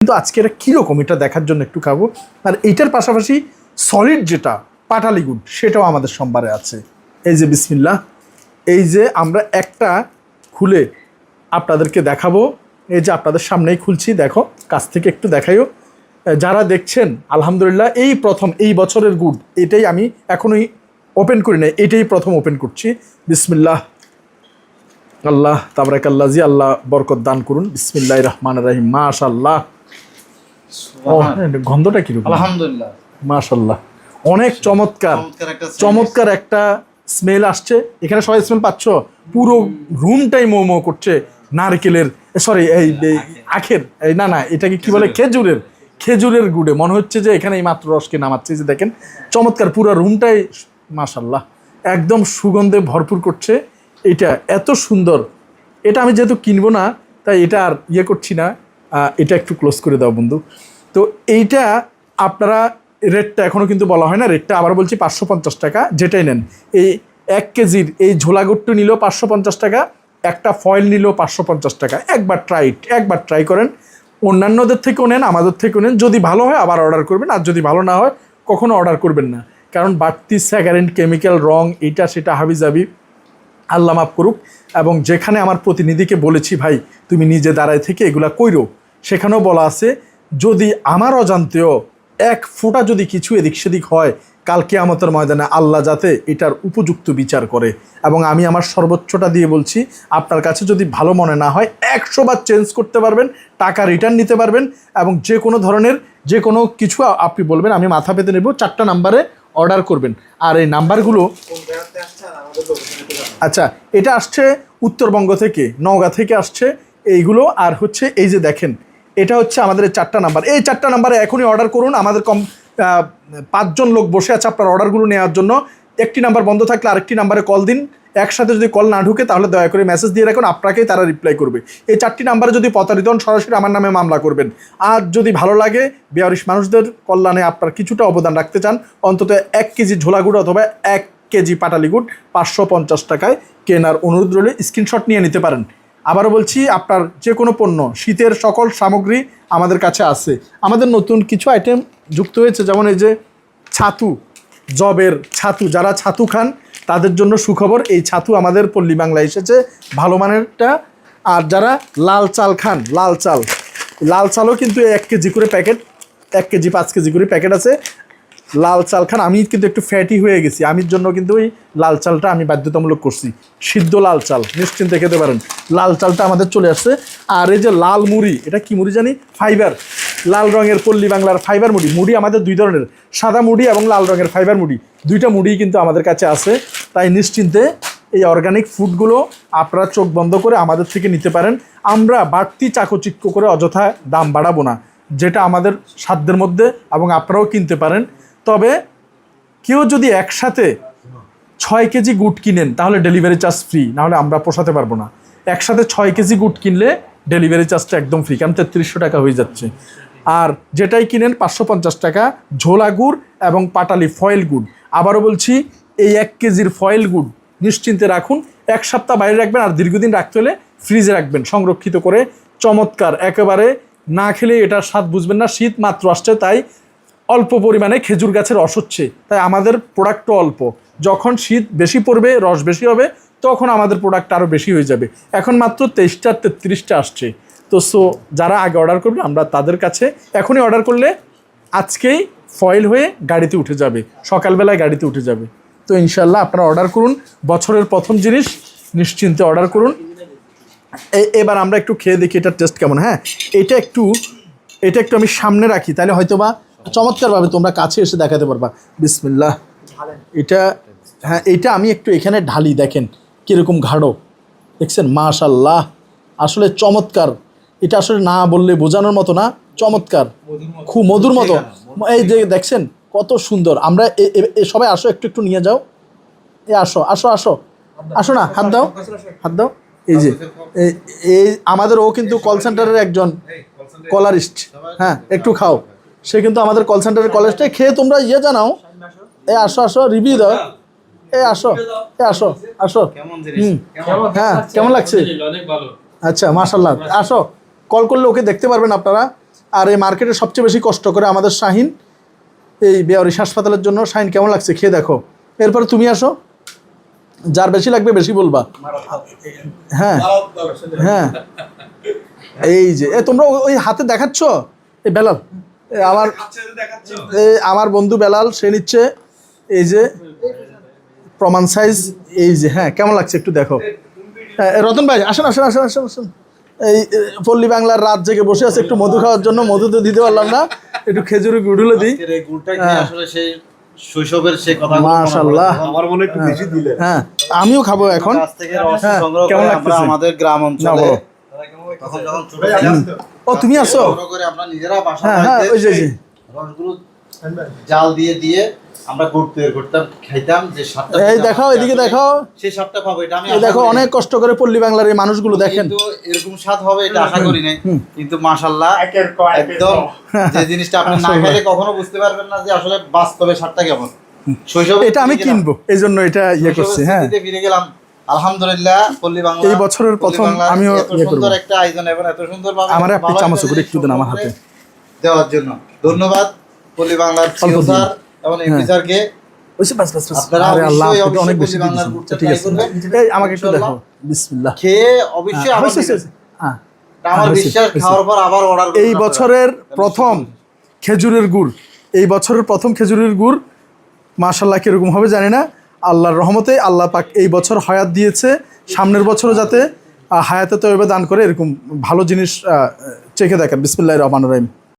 কিন্তু আজকে এটা কীরকম এটা দেখার জন্য একটু খাব। আর এইটার পাশাপাশি সলিড যেটা পাটালি গুড় সেটাও আমাদের সম্বারে আছে। এই যে বিসমিল্লা এই যে আমরা একটা খুলে আপনাদেরকে দেখাবো। এই যে আপনাদের সামনেই খুলছি, দেখো, কাছ থেকে একটু দেখাইও। যারা দেখছেন, আলহামদুলিল্লাহ, এই প্রথম, এই বছরের গুড়, এটাই আমি এখনোই ওপেন করি নাই, এটাই প্রথম ওপেন করছি। বিসমিল্লাহ। আল্লাহ তাবরাক আল্লাহ জি, আল্লাহ বরকত দান করুন। বিসমিল্লাহ রহমান রাহিম। মাশাল্লাহ গন্ধটা কীরকম? আলহামদুলিল্লাহ। মাশাল্লাহ অনেক চমৎকার। চমৎকার একটা স্মেল আসছে। এখানে সবাই স্মেল পাচ্ছ? পুরো রুমটাই মো মো করছে নারকেলের সরি এই আখের। এই না না এটাকে কি বলে? খেজুরের। খেজুরের। গুড়ে। মনে হচ্ছে যে এখানে এই মাত্র রসকে নামাচ্ছে। যে দেখেন চমৎকার পুরো রুমটাই মাশাল্লাহ একদম সুগন্ধে ভরপুর করছে। এটা এত সুন্দর। এটা আমি যেহেতু কিনবো না তাই এটা আর ইয়ে করছি না। আহ, এটা একটু ক্লোজ করে দাও বন্ধু। তো এইটা আপনারা রেটটা এখনও কিন্তু বলা হয় না রেটটা আবার বলছি পাঁচশো পঞ্চাশ টাকা, যেটাই নেন। এই এক কেজির এই ঝোলাগুট্টু নিল পাঁচশো পঞ্চাশ টাকা, একটা ফয়েল নিল পাঁচশো পঞ্চাশ টাকা। একবার ট্রাই একবার ট্রাই করেন। অন্যান্যদের থেকেও নেন, আমাদের থেকেও নেন। যদি ভালো হয় আবার অর্ডার করবেন, আর যদি ভালো না হয় কখনো অর্ডার করবেন না। কারণ বাড়তি স্যাগারেন্ট কেমিক্যাল রং, এটা সেটা হাবি হাবিজাবি। আল্লাহ মাফ করুক। এবং যেখানে আমার প্রতিনিধিকে বলেছি, ভাই, তুমি নিজে দাঁড়ায় থেকে এগুলা কইরো। সেখানেও বলা আছে যদি আমার অজান্তেও এক ফোঁটা যদি কিছু এদিক সেদিক হয় কালকে আমাদের ময়দানে আল্লাহ যাতে এটার উপযুক্ত বিচার করে। এবং আমি আমার সর্বোচ্চটা দিয়ে বলছি, আপনার কাছে যদি ভালো মনে না হয়, একশো বার চেঞ্জ করতে পারবেন, টাকা রিটার্ন নিতে পারবেন এবং যে কোনো ধরনের, যে কোনো কিছু আপনি বলবেন, আমি মাথা পেতে নেব, চারটা নাম্বারে অর্ডার করবেন। আর এই নাম্বারগুলো আচ্ছা এটা আসছে উত্তরবঙ্গ থেকে, নওগাঁ থেকে আসছে, এইগুলো, আর হচ্ছে এই যে দেখেন এটা হচ্ছে আমাদের চারটা নাম্বার। এই চারটা নাম্বারে এখনই অর্ডার করুন। আমাদের কম পাঁচজন লোক বসে আছে আপনার অর্ডারগুলো নেওয়ার জন্য। একটি নাম্বার বন্ধ থাকলে আরেকটি নাম্বারে কল দিন। একসাথে যদি কল না ঢুকে তাহলে দয়া করে মেসেজ দিয়ে রাখুন, আপনাকেই তারা রিপ্লাই করবে। এই চারটি নাম্বারে যদি প্রতারিত হন, সরাসরি আমার নামে মামলা করবেন। আর যদি ভালো লাগে, বেয়ারিশ মানুষদের কল্যাণে আপনার কিছুটা অবদান রাখতে চান, অন্তত এক কেজি ঝোলা গুড় অথবা এক কেজি পাটালি গুড় পাঁচশো পঞ্চাশ টাকায় কেনার অনুরোধ রইলে। স্ক্রিনশট নিয়ে নিতে পারেন। আবারও বলছি, আপনার যে কোনো পণ্য, শীতের সকল সামগ্রী আমাদের কাছে আছে। আমাদের নতুন কিছু আইটেম যুক্ত হয়েছে, যেমন এই যে ছাতু, জবের ছাতু। যারা ছাতু খান, তাদের জন্য সুখবর, এই ছাতু আমাদের পল্লী বাংলায় এসেছে, ভালো মানেরটা। আর যারা লাল চাল খান, লাল চাল, লাল চালও কিন্তু এক কেজি করে প্যাকেট, এক কেজি, পাঁচ কেজি করে প্যাকেট আছে। লাল চাল খান। আমি কিন্তু একটু ফ্যাটি হয়ে গেছি। আমির জন্য কিন্তু ওই লাল চালটা আমি বাধ্যতামূলক করছি। সিদ্ধ লাল চাল, নিশ্চিন্তে খেতে পারেন। লাল চালটা আমাদের চলে আসছে। আর এই যে লাল মুড়ি, এটা কি মুড়ি জানি? ফাইবার। লাল রঙের পল্লী বাংলার ফাইবার মুড়ি। মুড়ি আমাদের দুই ধরনের, সাদা মুড়ি এবং লাল রঙের ফাইবার মুড়ি। দুইটা মুড়ি কিন্তু আমাদের কাছে আছে। তাই নিশ্চিন্তে এই অর্গানিক ফুডগুলো আপনারা চোখ বন্ধ করে আমাদের থেকে নিতে পারেন। আমরা বাড়তি চাকচিক্য করে অযথা দাম বাড়াবো না, যেটা আমাদের সাধ্যের মধ্যে এবং আপনারাও কিনতে পারেন। তবে কেউ যদি একসাথে ছয় কেজি গুড় কিনেন, তাহলে ডেলিভারি চার্জ ফ্রি নাহলে আমরা পোষাতে পারব না। একসাথে ছয় কেজি গুড় কিনলে ডেলিভারি চার্জটা একদম ফ্রি কারণ তেত্রিশশো টাকা হয়ে যাচ্ছে। আর যেটাই কিনেন, পাঁচশো পঞ্চাশ টাকা, ঝোলা গুড় এবং পাটালি ফয়েল গুড়। আবারও বলছি, এই এক কেজির ফয়েল গুড় নিশ্চিন্তে রাখুন, এক সপ্তাহ বাইরে রাখবেন আর দীর্ঘদিন রাখতে হলে ফ্রিজে রাখবেন, সংরক্ষিত করে, চমৎকার। একেবারে না খেলে এটার স্বাদ বুঝবেন না, শীত মাত্র আসছে, তাই অল্প পরিমাণে খেজুর গাছের রস হচ্ছে। তাই আমাদের প্রোডাক্টও অল্প। যখন শীত বেশি পড়বে, রস বেশি হবে, তখন আমাদের প্রোডাক্ট আরও বেশি হয়ে যাবে। এখন মাত্র তেইশটা, তেত্রিশটা আসছে। তো সো যারা আগে অর্ডার করবে, আমরা তাদের কাছে এখনই অর্ডার করলে আজকেই ফয়েল হয়ে গাড়িতে উঠে যাবে। সকালবেলায় গাড়িতে উঠে যাবে। তো ইনশাল্লাহ আপনারা অর্ডার করুন। বছরের প্রথম জিনিস, নিশ্চিন্তে অর্ডার করুন। এবার আমরা একটু খেয়ে দেখি এটার টেস্ট কেমন। হ্যাঁ এটা একটু এটা একটু আমি সামনে রাখি, তাহলে হয়তো বা চমৎকারভাবে তোমরা কাছে এসে দেখাতে পারবা। বিসমিল্লাহ। এটা হ্যাঁ এটা আমি একটু এখানে ঢালি দেখেন কীরকম ঘাড়ো। দেখছেন? মাশাল্লাহ আসলে চমৎকার। এটা আসলে না বললে বোঝানোর মতো না চমৎকার। খুব মধুর মতো। এই যে দেখছেন কত সুন্দর। আমরা সবাই আসো একটু একটু নিয়ে যাও। এ আসো আসো আসো। আসো না হাত দাও হাত দাও। এই যে এই- এই আমাদের ও কিন্তু কল সেন্টারের একজন কলারিস্ট হ্যাঁ একটু খাও। সে কিন্তু আমাদের কল সেন্টারের কলেজটা খেয়ে তোমরা ইয়ে জানাও। এ আসো আসো রিভিউ দাও। এ আসো এ আসো আসো। হুম। হ্যাঁ কেমন লাগছে? আচ্ছা মাশাল্লাহ আসো কল করলে ওকে দেখতে পারবেন আপনারা। আর এই মার্কেটে সবচেয়ে বেশি কষ্ট করে আমাদের শাহিন এই বেয়ারিশ হাসপাতালের জন্য। শাহিন কেমন লাগছে? খেয়ে দেখো। এরপর তুমি আসো। যার বেশি লাগবে বেশি বলবা। হ্যাঁ হ্যাঁ। এই যে এ তোমরা ওই- হাতে দেখাচ্ছ? এই বেলাল। আমার এই আমার বন্ধু বেলাল সে নিচ্ছে এই যে প্রমাণ সাইজ এই যে হ্যাঁ কেমন লাগছে একটু দেখো। হ্যাঁ, রতন ভাই আসেন আসেন আসেন আসেন আসেন। এই পল্লী বাংলার রাত জেগে বসে আছে একটু মধু খাওয়ার জন্য মধু তো দিতে পারলাম না একটু খেজুরি গুড়ুলো দিই। আজকের এই গুড়টা খেয়ে আসলে সেই শৈশবের সেই কথা মাশাআল্লাহ। আমার মনে একটু বেশি দিলে। হ্যাঁ আমিও খাব এখন। হ্যাঁ, কেমন লাগতেছে? আমাদের গ্রাম অঞ্চলে তখন যখন ছোট ও তুমি আসো। করে আমরা নিজেরা বাসা হ্যাঁ হ্যাঁ ওই যে যে। রসগুলো জাল দিয়ে দিয়ে আমরা গুড় তৈরি করতাম খাইতাম যে স্বাদটা এই দেখাও এদিকে দেখাও। সেই স্বাদটা পাবো এটা আমি দেখো অনেক কষ্ট করে পল্লী বাংলার এই মানুষগুলো দেখেন। কিন্তু এরকম স্বাদ হবে এটা আশা করি নাই। কিন্তু মাশাল্লাহ একের ক একের একদম যে জিনিসটা আপনি না খেলে কখনো বুঝতে পারবেন না যে আসলে বাস্তবে স্বাদটা কেমন। শৈশবে এটা আমি কিনবো এই জন্য এটা ইয়ে করছি হ্যাঁ। ফিরে গেলাম আলহামদুলিল্লাহ পল্লী বাংলা এই বছরের প্রথম আমিও ইয়ে। সুন্দর একটা আয়োজন এবং এত সুন্দর আমার আপনি চামচ করে একটু দেন আমার হাতে। দেওয়ার জন্য। ধন্যবাদ পল্লী বাংলার অল্প সিও দিন। স্যার এবং এমপি হ্যাঁ। স্যারকে আচ্ছা, আমাকে একটু দেখো। বিসমিল্লাহ। খেয়ে অবশ্যই হ্যাঁ, হ্যাঁ। আমার বিশ্বাস খাওয়ার পর আবার অর্ডার এই বছরের প্রথম খেজুরের গুড়। এই বছরের প্রথম খেজুরের গুড় মাশাল্লাহ কীরকম হবে জানি না। আল্লাহর রহমতে আল্লাহ পাক এই বছর হায়াত দিয়েছে। সামনের বছরও যাতে হায়াতে তৈবা দান করে এরকম ভালো জিনিস চেখে দেখেন। বিসমুল্লাহ রহমান রহিম।